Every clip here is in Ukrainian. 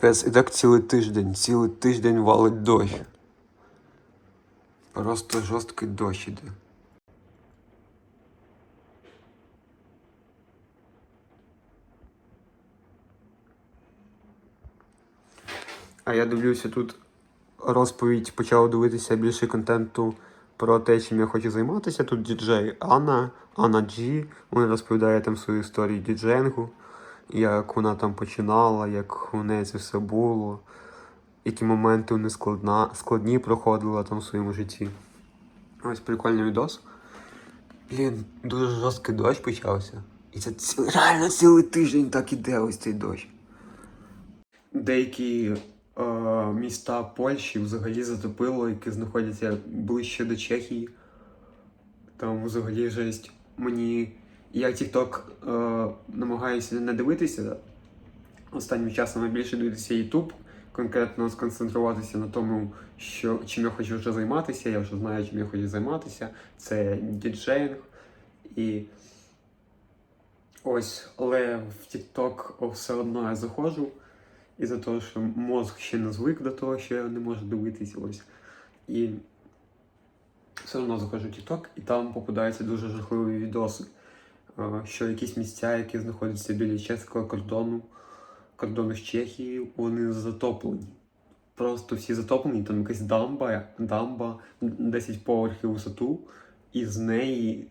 Капець, і так цілий тиждень, цілий тиждень валить дощ. Просто жорсткий дощ іде. А я дивлюся тут розповідь, почав дивитися більше контенту про те, чим я хочу займатися. Тут діджей Анна, Анна Джі. Вона розповідає там свою історію діджеїнгу, як вона там починала, як у неї це все було, які моменти вони складна, складні проходила там в своєму житті. Ось прикольний відос. Блін, дуже жорсткий дощ почався. І це ці- реально цілий тиждень так іде ось цей дощ. Деякі е, міста Польщі взагалі затопило, які знаходяться ближче до Чехії. Там взагалі жесть. Мені. Я TikTok е, намагаюся не дивитися. Останнім часом я більше дивитися YouTube, конкретно сконцентруватися на тому, що, чим я хочу вже займатися. Я вже знаю, чим я хочу займатися. Це діджеїнг. І ось, але в TikTok все одно я заходжу. І за того, що мозг ще не звик до того, що я не можу дивитися ось. І все одно заходжу в TikTok, і там попадаються дуже жахливі відоси. Е, Що якісь місця, які знаходяться біля чеського кордону, кордону з Чехією, вони затоплені. Просто всі затоплені, там якась дамба, дамба 10 поверхів висоту, і з неї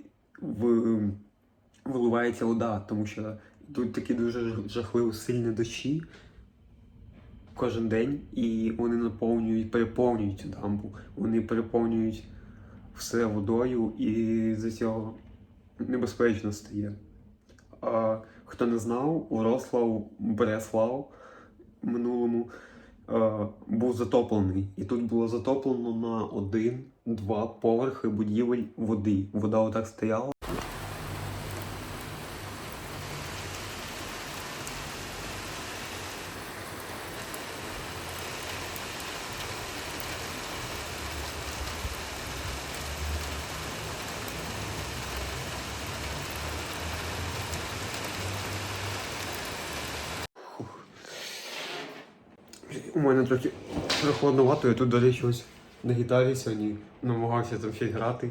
виливається вода, тому що тут такі дуже жахливі сильні дощі кожен день, і вони наповнюють, переповнюють цю дамбу. Вони переповнюють все водою, і з цього небезпечно стає. А, хто не знав, Урослав Бреслав в минулому е, був затоплений. І тут було затоплено на один-два поверхи будівель води. Вода отак стояла. У мене трохи прохладновато, я тут, до речі, на гітарі сьогодні намагався там щось грати.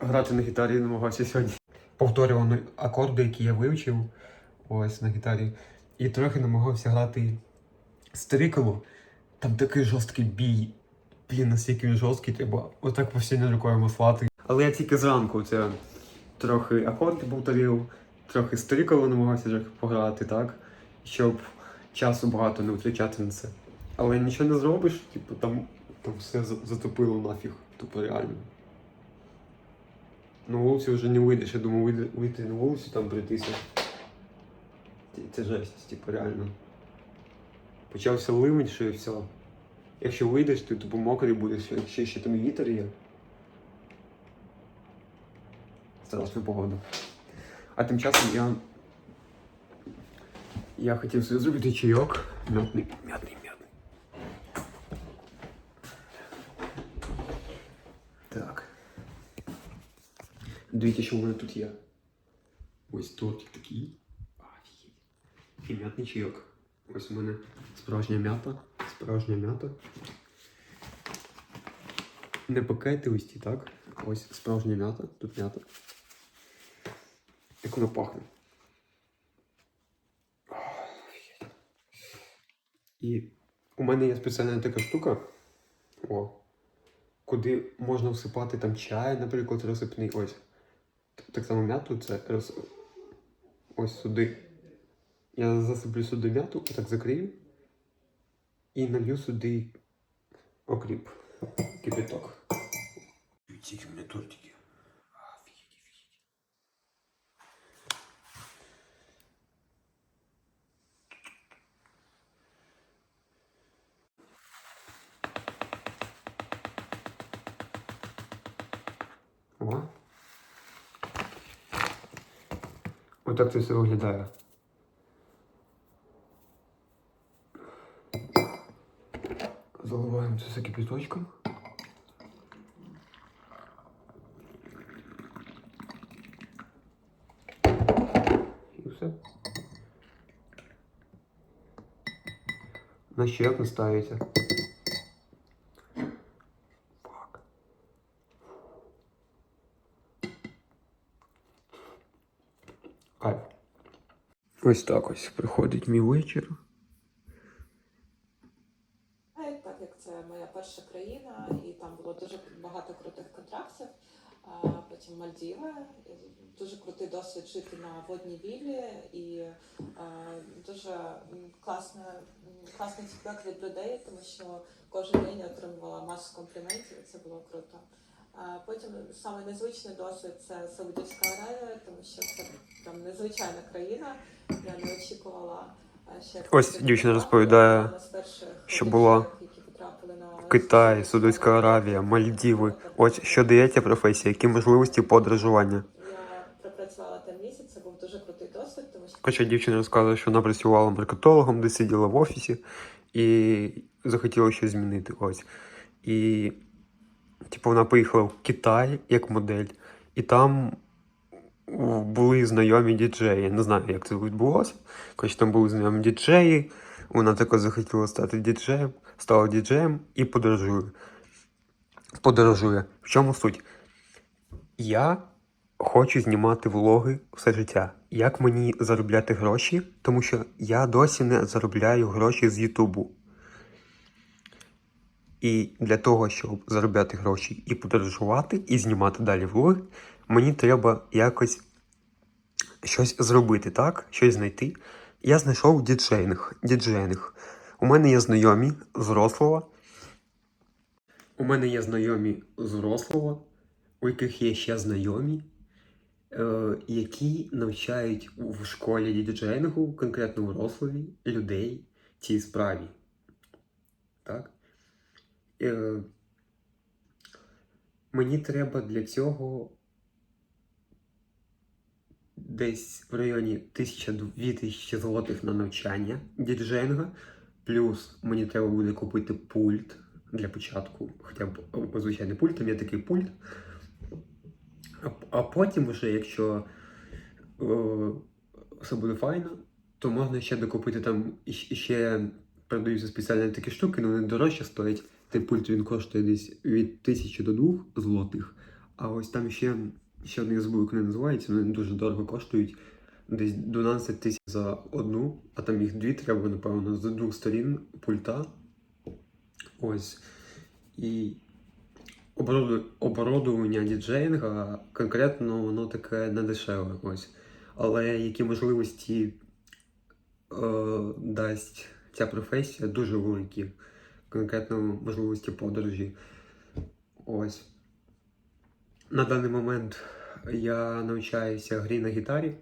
Грати на гітарі намагався сьогодні. Повторював акорди, які я вивчив ось на гітарі. І трохи намагався грати стриколу. Там такий жорсткий бій. Блін, настільки він жорсткий, треба отак постійно рукою маслати. Але я тільки зранку це трохи акорди повторив, трохи стриколу намагався пограти, так? Щоб часу багато не втрачати на це. Але нічого не зробиш, типу там, там все затопило нафіг, тупо реально. На вулицю вже не вийдеш, я думаю, вийти, вийти на вулицю там пройтися. Це, жесть, типу, реально. Почався ливень, що і все. Якщо вийдеш, ти тупо мокрий будеш, якщо ще там вітер є. Страшна погода. А тим часом я. Я хотів собі зробити чайок. Мятний, мятний, мятний. Так. Дивіться, що в мене тут є. Ось тортик такий. Офігеть. І м'ятний чайок. Ось у мене справжня м'ята. Справжня м'ята. Не пакети ось ті, так? Ось справжня м'ята. Тут м'ята. Як воно пахне. І у мене є спеціальна така штука. О. Куди можна всипати там чай, наприклад, розсипний. Ось. Так само м'яту це роз... ось сюди. Я засиплю сюди м'яту, так закрию. І налью сюди окріп. Кипяток. В мене тортики. О. Отак це все виглядає. Заливаємо це все кипіточком. І все. На щепно ставиться. Ось так ось приходить мій вечір. Е, Так як це моя перша країна, і там було дуже багато крутих контрактів. Потім Мальдіви, дуже крутий досвід жити на водній віллі і е, дуже м, класний фідбек від людей, тому що кожен день я отримувала масу компліментів, і це було круто. Потім саме незвичний досвід це Саудівська Аравія, тому що це там незвичайна країна. Я не очікувала. ще Ось дівчина розповідає, що була Китай, Саудовська Аравія, Мальдіви. Ось що дає ця професія, які можливості подорожування. Я пропрацювала там місяць, це був дуже крутий досвід, тому що Хоча дівчина розказує, що вона працювала маркетологом, де сиділа в офісі і захотіла щось змінити. Ось. І типу, вона поїхала в Китай як модель, і там були знайомі діджеї. Не знаю, як це відбулося. Коротше, там були знайомі діджеї. Вона також захотіла стати діджеєм, стала діджеєм і подорожує. Подорожує. В чому суть? Я хочу знімати влоги все життя. Як мені заробляти гроші? Тому що я досі не заробляю гроші з Ютубу. І для того, щоб заробляти гроші і подорожувати, і знімати далі влоги, мені треба якось щось зробити, так? Щось знайти. Я знайшов діджейних. діджейних. У мене є знайомі з Рослава. У мене є знайомі з Рослава, у яких є ще знайомі, е, які навчають в школі діджейнгу, конкретно в Рославі, людей цій справі. Так? Е, мені треба для цього десь в районі 1000-2000 злотих на навчання діджейнга. Плюс мені треба буде купити пульт для початку. Хоча б звичайний пульт, там є такий пульт. А, а потім, вже, якщо е, все буде файно, то можна ще докупити там і, ще продаються спеціальні такі штуки, але вони дорожче стоять. Цей пульт він коштує десь від 1000 до 2 злотих. А ось там ще, ще один я забув, як вони дуже дорого коштують. Десь 12 тисяч за одну, а там їх дві треба, напевно, з двох сторін пульта. Ось. І оборудовання діджеїнга конкретно воно таке не дешеве. Ось. Але які можливості е, дасть ця професія, дуже великі. Конкретно можливості подорожі. Ось. На даний момент я навчаюся грі на гітарі.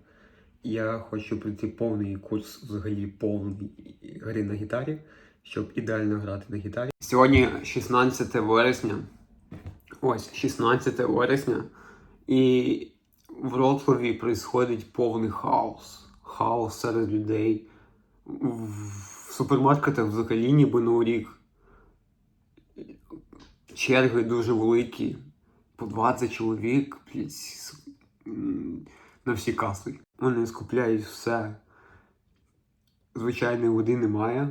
Я хочу пройти повний курс, взагалі повний гри на гітарі, щоб ідеально грати на гітарі. Сьогодні 16 вересня. Ось 16 вересня. І в Вроцлаві происходить повний хаос. Хаос серед людей. В супермаркетах взагалі ніби новий рік. Черги дуже великі. По 20 чоловік, на всі каси. Вони скупляють все. Звичайної води немає,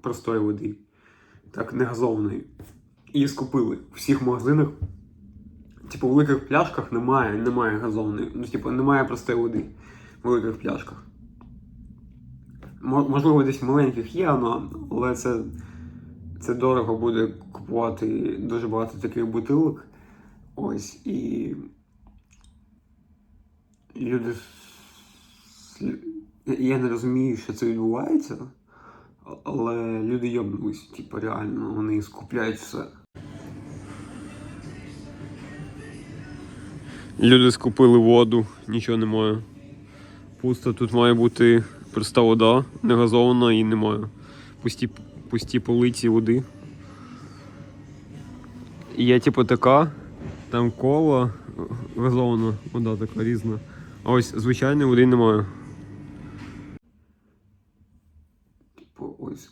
простої води, так, не газованої. І скупили в всіх магазинах. Типу, в великих пляшках немає, немає газованої. Ну, типу, немає простої води в великих пляшках. Можливо, десь маленьких є, але це, це дорого буде купувати дуже багато таких бутилок. Ось і люди. Я не розумію, що це відбувається, але люди йобнулись, типу, реально, вони скупляють все. Люди скупили воду, нічого немає. Пусто тут має бути проста вода, не газована і немає. Пусті, пусті полиці води. Є типу така, там кола, газована вода така різна. А ось звичайної води немає. Типу, ось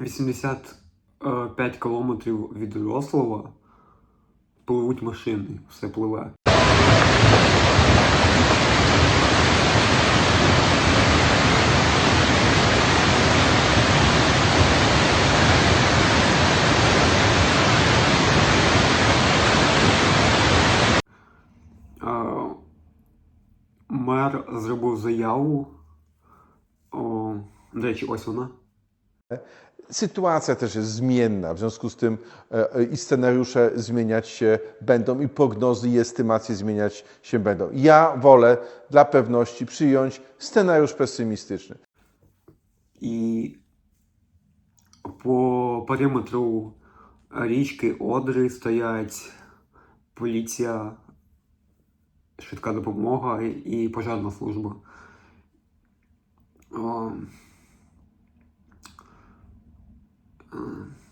85 кілометрів від Рослова пливуть машини, все пливе. зробив заяву. О, до речі, ось вона. Sytuacja też jest zmienna, w związku z tym e, e, i scenariusze zmieniać się będą, i prognozy, i estymacje zmieniać się będą. Ja wolę dla pewności przyjąć scenariusz pesymistyczny. І по периметру річки Одри стоять поліція, Швидка допомога і пожежна служба. Е,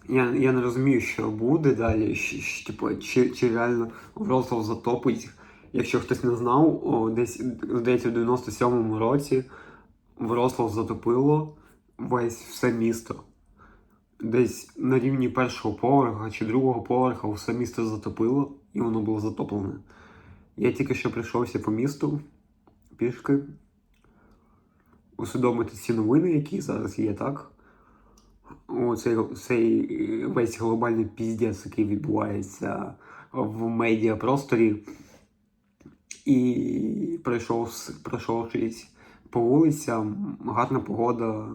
Я, я не розумію, що буде далі, типу, чи, чи реально Вроцлав затопить. Якщо хтось не знав, о, десь здається, в 97-му році Вроцлав затопило весь все місто. Десь на рівні першого поверха чи другого поверха все місто затопило, і воно було затоплене. Я тільки що прийшовся по місту пішки, усвідомити ці новини, які зараз є, так? Оцей цей е, весь глобальний піздець, який відбувається в медіапросторі. І пройшов, пройшовшись по вулицям, гарна погода,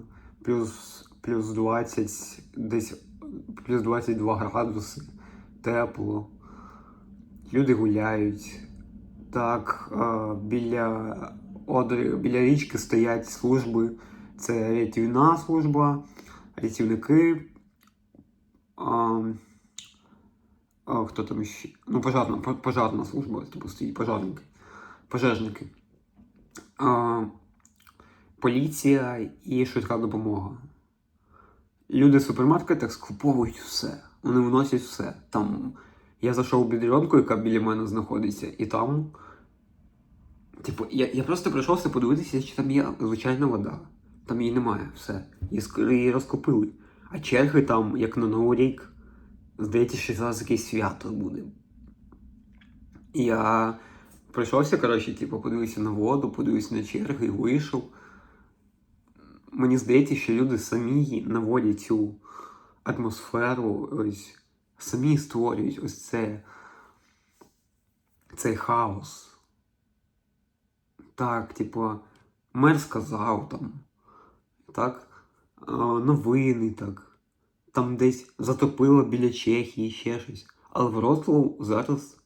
плюс, плюс 20, десь плюс 22 градуси, тепло. Люди гуляють. Так, е, біля, біля річки стоять служби. Це рятівна служба, рятівники. А, а, хто там ще? Ну, пожарна, пожарна служба, типу стоїть пожарники. Пожежники. А, поліція і швидка допомога. Люди в супермаркетах скуповують все. Вони вносять все. Там я зайшов в бідрянку, яка біля мене знаходиться, і там. Типу, я, я просто прийшовся подивитися, чи там є звичайна вода. Там її немає, все. Її, розкупили. А черги там, як на Новий рік, здається, що зараз якесь свято буде. Я прийшовся, коротше, типу, подивився на воду, подивився на черги і вийшов. Мені здається, що люди самі наводять цю атмосферу, ось самі створюють ось це, цей хаос. Так, типу, мер сказав там, так, новини, так, там десь затопило біля Чехії, ще щось. Але Вроцлав зараз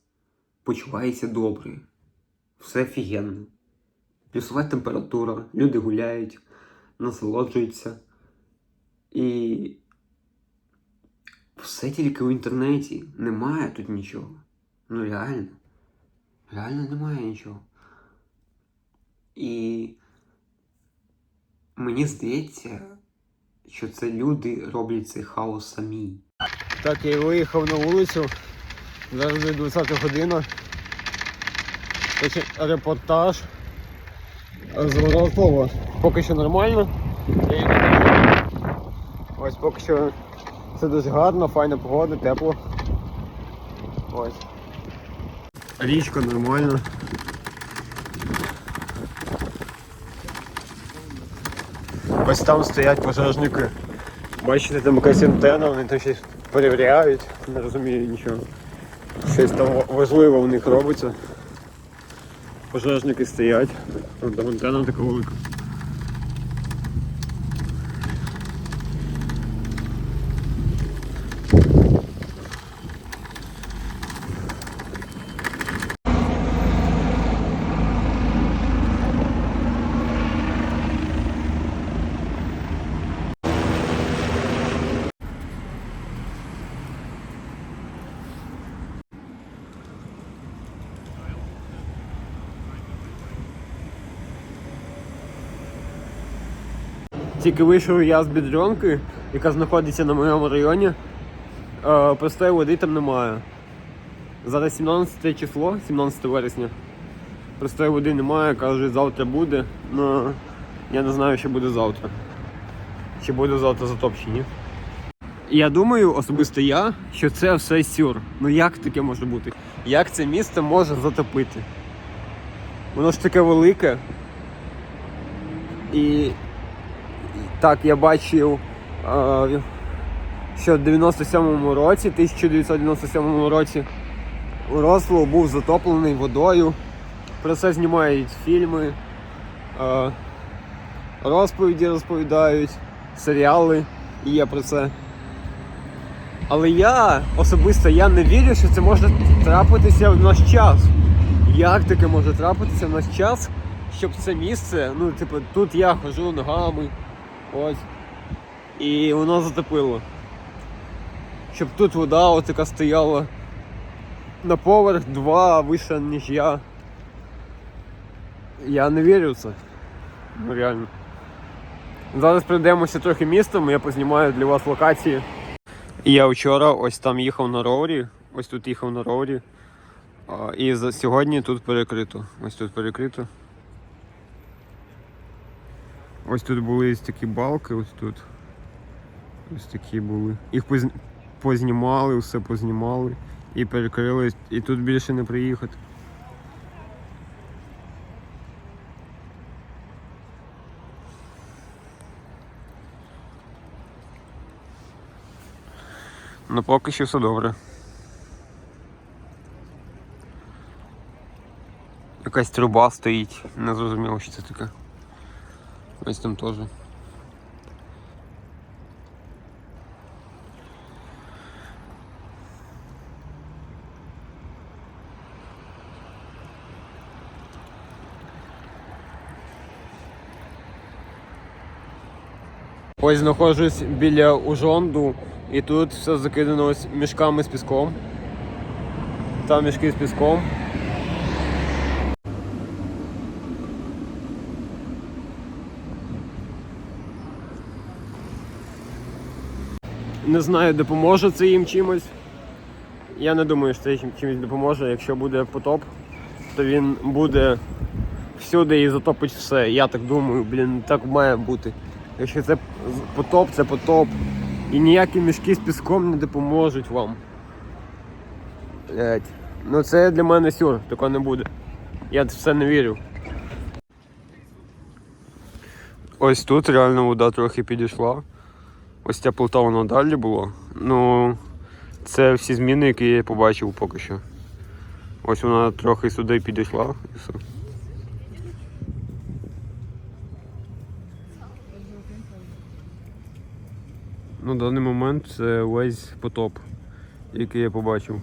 почувається добре. Все офігенно. Плюсова температура, люди гуляють, насолоджуються. І все тільки в інтернеті. Немає тут нічого. Ну реально. Реально немає нічого. І мені здається, що це люди роблять цей хаос самі. Так, я виїхав на вулицю. Зараз вже 20 година. Репортаж з Ворослава. Поки що нормально. Ось поки що все дуже гарно, файна погода, тепло. Ось. Річка нормальна. Ось там стоять пожежники. Бачите, там якась антенна, вони там щось перевіряють, не розумію нічого. Щось там важливе у них робиться. Пожежники стоять. Там антенна така велика. Тільки вийшов я з бідрянки, яка знаходиться на моєму районі. Е, Простої води там немає. Зараз 17 число, 17 вересня. Простої води немає, кажуть, завтра буде. Ну я не знаю, що буде завтра. Чи буде завтра затоп чи ні. Я думаю, особисто я, що це все сюр. Ну як таке може бути? Як це місто може затопити? Воно ж таке велике. І так, я бачив, е, що в 97-му році, 1997 році, Росло був затоплений водою. Про це знімають фільми. е, розповіді розповідають, серіали і є про це. Але я особисто я не вірю, що це може трапитися в наш час. Як таке може трапитися в наш час, щоб це місце, ну, типу, тут я хожу ногами, ось, і воно затопило. Щоб тут вода отака стояла на поверх два вище, ніж я. Я не вірю в це. Ну реально. Зараз пройдемося трохи містом, я познімаю для вас локації. Я вчора ось там їхав на ровері, ось тут їхав на ровері. А, І сьогодні тут перекрито. Ось тут перекрито. Ось тут були ось такі балки, ось тут. Ось такі були. Їх позн- познімали, все познімали і перекрили, і тут більше не приїхати. Ну поки що все добре. Якась труба стоїть, не зрозуміло, що це таке. Ось там теж. Ось знаходжусь біля Ужонду і тут все закидано ось мішками з піском. Там мішки з піском. Не знаю, допоможе це їм чимось. Я не думаю, що це їм чимось допоможе. Якщо буде потоп, то він буде всюди і затопить все. Я так думаю, блін, так має бути. Якщо це потоп, це потоп. І ніякі мішки з піском не допоможуть вам. Блять. Ну це для мене сюр, такого не буде. Я в це не вірю. Ось тут реально вода трохи підійшла. Ось ця плита вона далі була. Ну це всі зміни, які я побачив поки що. Ось вона трохи сюди підійшла і все. На даний момент це весь потоп, який я побачив.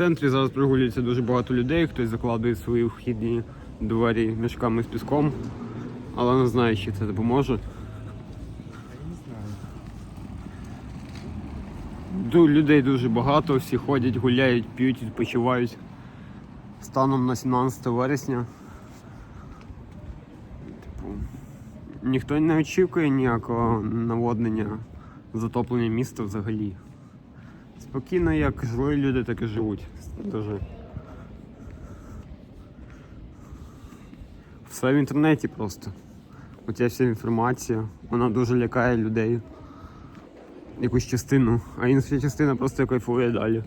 Центрі зараз прогулюється дуже багато людей, хтось закладує свої вхідні двері мішками з піском, але не знаю, чи це допоможе. Людей дуже багато, всі ходять, гуляють, п'ють, відпочивають. Станом на 17 вересня. Типу, ніхто не очікує ніякого наводнення, затоплення міста взагалі. Спокійно, як жили люди, так і живуть. Дуже. Все в інтернеті просто. Оця вся інформація, вона дуже лякає людей. Якусь частину, а інша частина просто кайфує далі.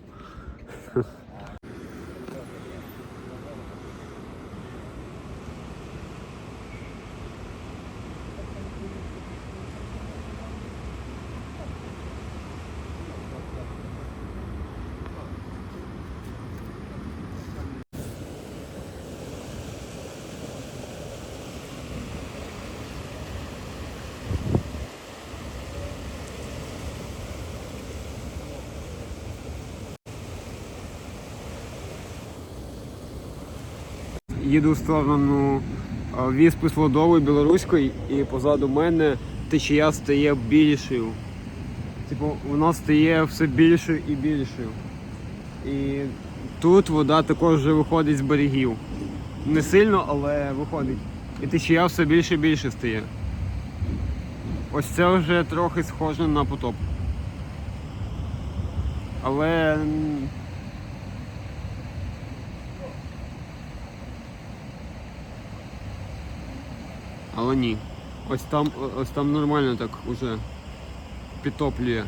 Їду в сторону а, Віспи Слодової Білоруської і позаду мене течія стає більшою. Типу, вона стає все більшою і більшою. І тут вода також вже виходить з берегів. Не сильно, але виходить. І течія все більше і більше стає. Ось це вже трохи схоже на потоп. Але Але ні. Ось там, ось там нормально так уже підтоплює.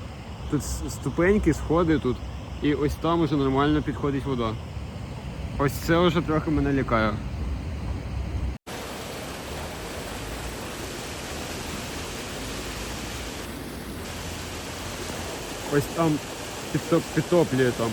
Тут ступеньки, сходи тут, і ось там уже нормально підходить вода. Ось це вже трохи мене лякає. Ось там підтоп, підтоплює там.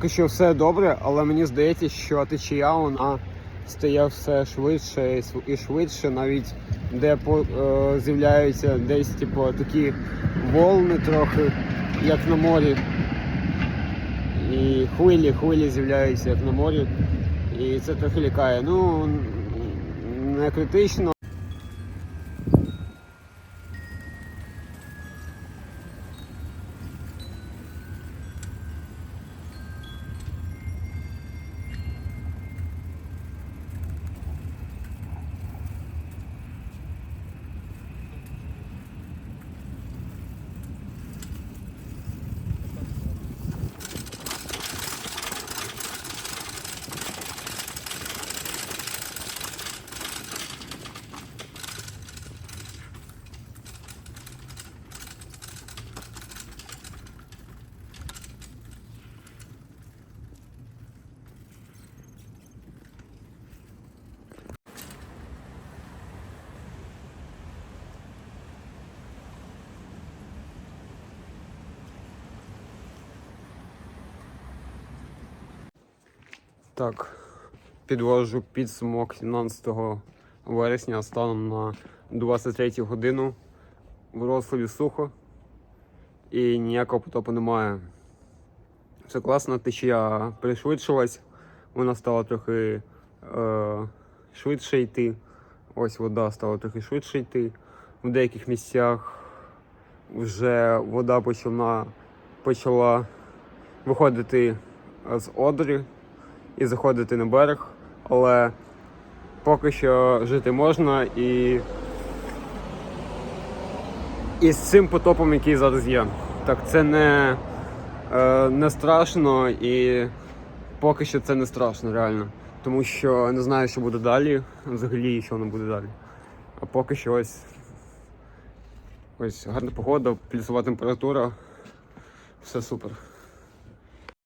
Поки що все добре, але мені здається, що течія вона стає все швидше і швидше, навіть де е, з'являються десь типу, такі волни трохи, як на морі. І хвилі, хвилі з'являються, як на морі. І це трохи лякає. Ну, не критично. Так, підвожу підсумок 17 вересня станом на 23 годину. В Рославі сухо і ніякого потопу немає. Все класно, течія пришвидшилась, вона стала трохи е, швидше йти. Ось вода стала трохи швидше йти. В деяких місцях вже вода почала, почала виходити з одрі і заходити на берег, але поки що жити можна і, і з цим потопом, який зараз є. Так, це не, е, не страшно і поки що це не страшно, реально. Тому що не знаю, що буде далі, взагалі, що воно буде далі. А поки що ось, ось гарна погода, плюсова температура, все супер.